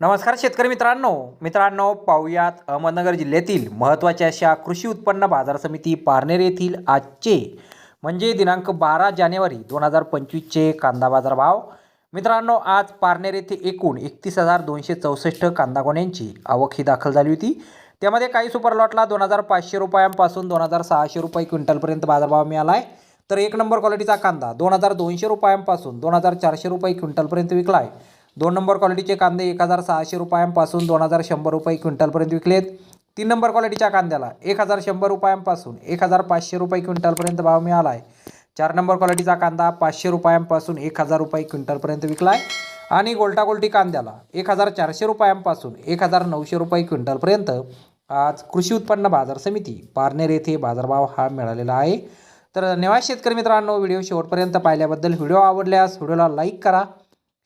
नमस्कार शेतकरी मित्रांनो. मित्रांनो पाहुयात अहमदनगर जिल्ह्यातील महत्त्वाच्या अशा कृषी उत्पन्न बाजार समिती पारनेर येथील आजचे म्हणजे दिनांक बारा जानेवारी दोन हजार पंचवीसचे कांदा बाजार भाव. मित्रांनो आज पारनेर येथे एकूण एकतीस हजार दोनशे चौसष्ट कांदा गोण्यांची आवक ही दाखल झाली होती. त्यामध्ये काही सुपर लॉटला दोन हजार पाचशे रुपयांपासून दोन हजार सहाशे रुपये क्विंटलपर्यंत बाजारभाव मिळाला आहे. तर एक नंबर क्वालिटीचा कांदा दोन हजार दोनशे रुपयांपासून दोन हजार चारशे रुपये क्विंटलपर्यंत विकला आहे. दोन नंबर क्वालिटीचे कांदे एक हजार सहाशे रुपयांपासून दोन हजार शंभर रुपये क्विंटलपर्यंत विकलेत. तीन नंबर क्वालिटीच्या कांद्याला एक हजार शंभर रुपयांपासून एक हजार पाचशे रुपये क्विंटलपर्यंत भाव मिळाला आहे चार नंबर क्वालिटीचा कांदा पाचशे रुपयांपासून एक हजार रुपये क्विंटलपर्यंत विकला आहे आणि गोल्टा गोल्टी कांद्याला एक हजार चारशे रुपयांपासून एक हजार नऊशे रुपये क्विंटलपर्यंत आज कृषी उत्पन्न बाजार समिती पारनेर येथे बाजारभाव हा मिळालेला आहे. तर धन्यवाद शेतकरी मित्रांनो व्हिडिओ शेवटपर्यंत पाहिल्याबद्दल व्हिडिओ आवडल्यास व्हिडिओला लाईक करा.